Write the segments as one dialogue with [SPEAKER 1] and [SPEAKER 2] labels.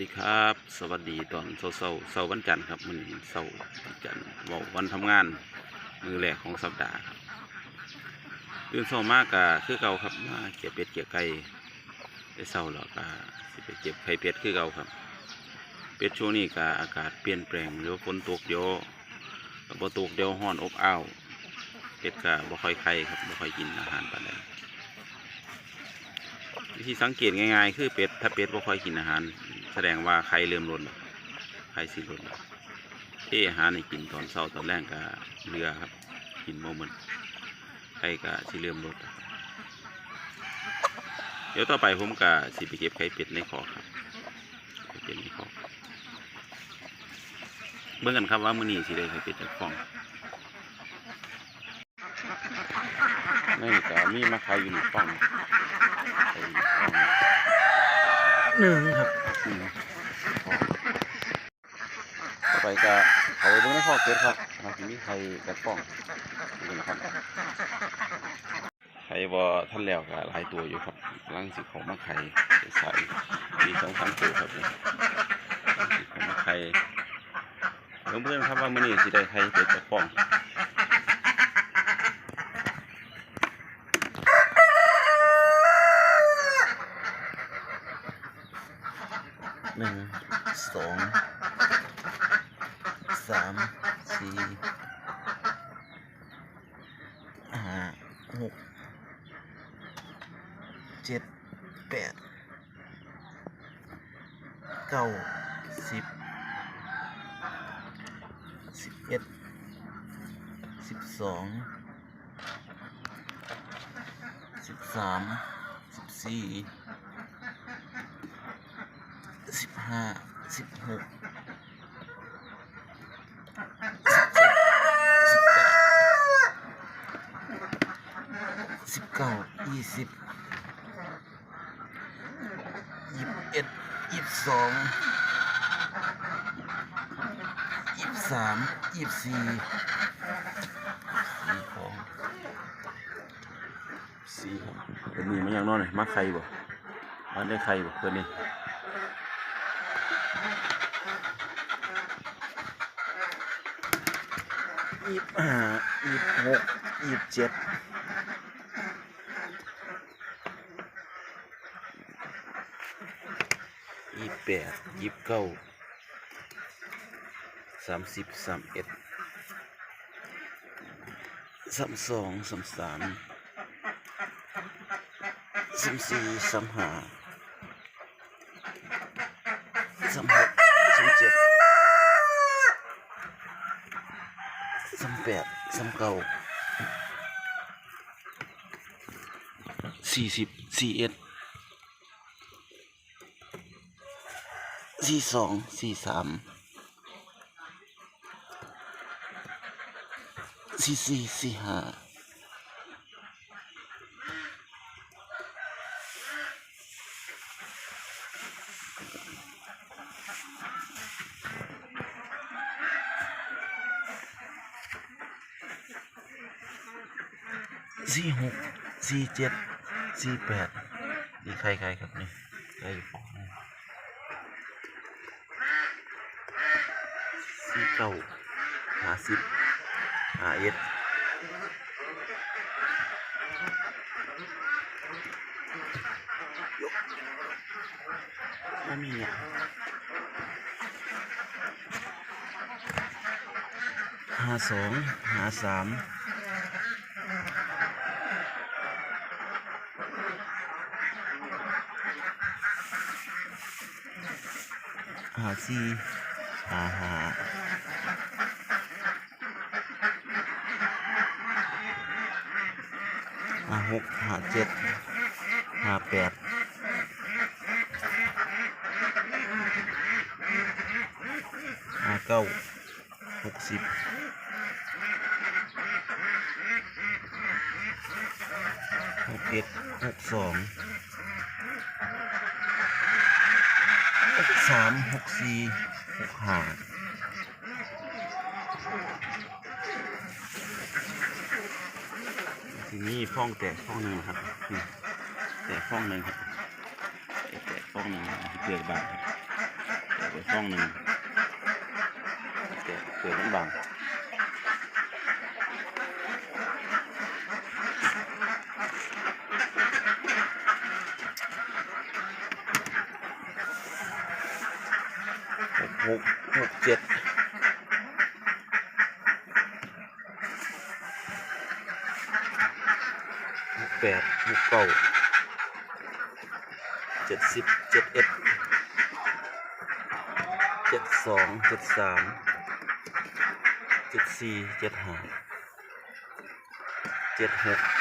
[SPEAKER 1] ดีครับ สวัสดีตอนเช้าเช้าเช้าวันจันทร์ครับมันเช้าวันจันทร์บอกวันทำงาน มือแรกของสัปดาห์ครับตื่นเช้ามากกะคือเก่าครับมาเก็บเป็ดเก็บไก่ได้เช้าแล้วก็สิไปเก็บไข่เป็ดคือเก่าครับ เป็ดช่วงนี้ก็อากาศเปลี่ยนแปลงเดี๋ยวฝนตกเดี๋ยวก็บ่ตกเดี๋ยวห้อนอบอ้าวเป็ดก็บ่ค่อยไข่ครับบ่ค่อยกินอาหารปานใดวิธีสังเกตง่ายๆ คือเป็ดถ้าเป็ดบ่ค่อยกินอาหาร แสดงว่าไข่เริ่มลดแล้วไข่สิลดแล้วเทอาหาให้กินตอนเช้าตอนแรกก็เรือครับ กินบ่หมดไข่ก็สิเริ่มลดเดี๋ยวต่อไปผมก็สิไปเก็บไข่เป็ดในคอกครับเป็ดในคอเบิ่งกันครับว่ามือนี้สิได้ไข่เป็ดจากฟองนี่ก็มีมาขายอยู่ในฟองไข่ฟอง
[SPEAKER 2] หนึ่งครับ
[SPEAKER 1] อืมต่อไปก็เอาไปเบิ่งในคอเป็ดครับเราสิมีไข่แบบฟองนี่นะครับไข่บ่ทันแล้วก็หลายตัวอยู่ครับกำลังสิของมาไข่ใส่มีสองสามตัวครับนี่สิของมาไข่เพื่อนๆครับว่ามื้อนี้สิได้ไข่เป็ดจากฟอง
[SPEAKER 2] หนึ่งสองสามสี่ห้าหกเจ็ดแปดเก้าสิบสิบเอ็ดสิบสองสิบสามสิบสี่ สิบห้าสิบหกสิบเก้ายี่สิบยี่สิบเอ็ดยี่สิบสองยี่สิบสามยี่สิบสี่สี่ของ
[SPEAKER 1] สี่ครับเป็นนี่มันยังนอนเลยมาไข่บ่มันได้ไข่บ่เพื่อนนี่
[SPEAKER 2] ยี่สิบห้ายี่สิบหกยี่สิบเจ็ด
[SPEAKER 1] ยี่สิบแปดยี่สิบเก้าสามสิบสามเอ็ดสามสองสามสามสามสี่สามห้า สามหกสามเจ็ดสามแปดสามเก้าสี่สิบสี่เอ็ดสี่สองสี่สามสี่สี่สี่ห้า สี่หกสี่เจ็ดสี่แปดนี่ใครใครครับนี่ใครอยู่ฟองนี่สี่เก้าหาสิบหาเอ็ดยกไม่มีอะหาสองหาสาม หาสี่หาหาห้าหกห้าเจ็ดห้าแปดห้าเก้าหกสิบหกเอ็ดหกสองหก สามหกสี่หกห้าทีนี้ฟ้องแตกฟ้องหนึ่งครับแตกฟ้องหนึ่งครับแตกฟ้องหนึ่งเกิดบางแตกไปฟองหนึ่งแตกเกิดมันบาง หกหกเจ็ดหกแปดหกเก้าเจ็ดสิบเจ็ดเอ็ดเจ็ดสองเจ็ดสามเจ็ดสี่เจ็ดห้าเจ็ดหก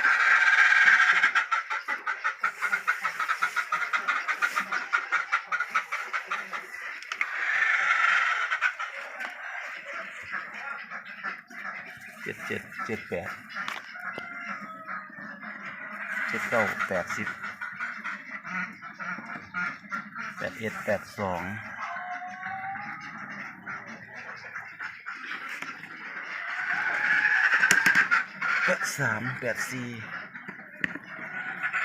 [SPEAKER 1] จ็ดเจ็ดเจ็ดแปดเจ็ดเก้าแปดสิบแปดเอ็ดแปดสองแปดสามแปดสี่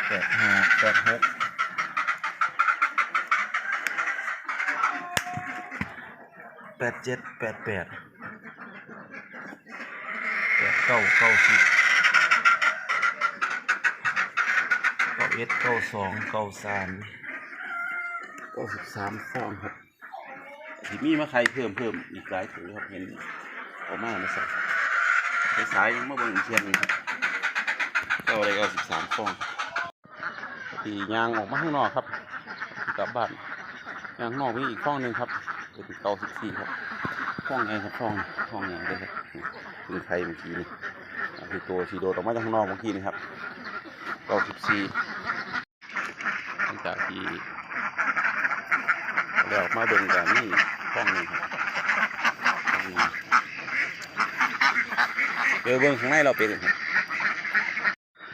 [SPEAKER 1] แปดห้าแปดหกแปดเจ็ดแปดแปดแปด เก้าเก้าสิบเก้าเอ็ดเก้าสองเก้าสามเก้าสิบสามฟองครับที่มีมาใครเพิ่มเพิ่มอีกหลายถุงครับเห็นออกมาไม่ใส่สายๆยังมาเบิ่งอีกเทียนนึงครับเก้าอะไรเก้าสิบสามฟองตียางออกมาข้างนอกครับกลับบ้านยางข้างนอกมีอีกฟองหนึ่งครับเป็นเก้าสิบสี่ครับฟองไงครับฟองฟองไงเลยครับ เป็นไข่เมื่อกี้นี่คือตัวสีโดดออกมาจากข้างนอกเมื่อกี้นี่ครับเก้าสิบสี่หลังจากที่เราออกมาเบิ่งกันนี่ฟองหนึงครับเดี๋ยวเบิ่งข้างในเราเป็นครับ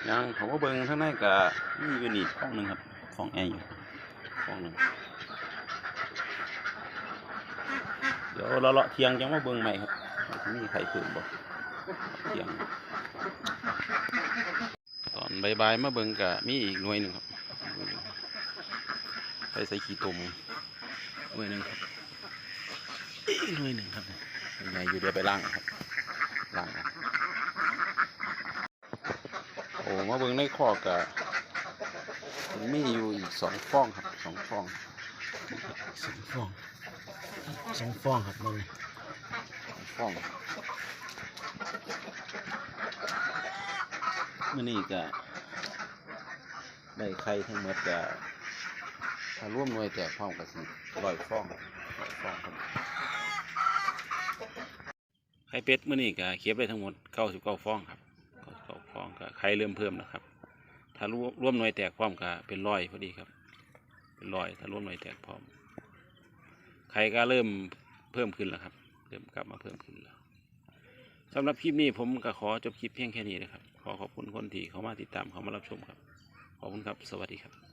[SPEAKER 1] ยังผมว่าเบิ่งข้างในก็มีอยู่นี่ฟองหนึ่งครับฟองแอร์อยู่ฟองหนึ่งเดี๋ยวเราเลาะเทียงจังว่าเบิ่งใหม่ครับว่าสิมีใครเพิ่มบ่ เทียงตอนบ่ายๆมาเบิ่งกะมีอีกหน่วยหนึ่งครับหน่วยหนึ่งไปใส่ขี้ตมหน่วยหนึ่งครับอีกหน่วยหนึ่งครับยังไงอยู่เดี๋ยวไปล่างครับล่างครับโอ้มาเบิ่งในคอกะมีอยู่อีกสองฟองครับสองฟองสองฟองสองฟองครับมึงฟอง มื่อนี้ก็ได้ไข่ทั้งหมดก็ถ้าร่วมหน่วยแตกพร้อมกับสิร้อยฟองรอยฟองครับไข่เป็ดมื่อนี้ก็เก็บได้ทั้งหมดเก้าสิบเก้าฟองครับเก้าสิบเก้าฟองก็ไข่เริ่มเพิ่มนะครับ ถ้าร่วมร่วมหน่วยแตกพร้อมก็เป็นร้อยพอดีครับ เป็นร้อยถ้าร่วมหน่วยแตกพร้อมไข่ก็เริ่มเพิ่มขึ้นแล้วครับ เริ่มกลับมาเพิ่มขึ้นแล้วสำหรับคลิปนี้ผมก็ขอจบคลิปเพียงแค่นี้นะครับ ขอขอบคุณคนที่เขามาติดตามเขามารับชมครับ ขอบคุณครับ สวัสดีครับ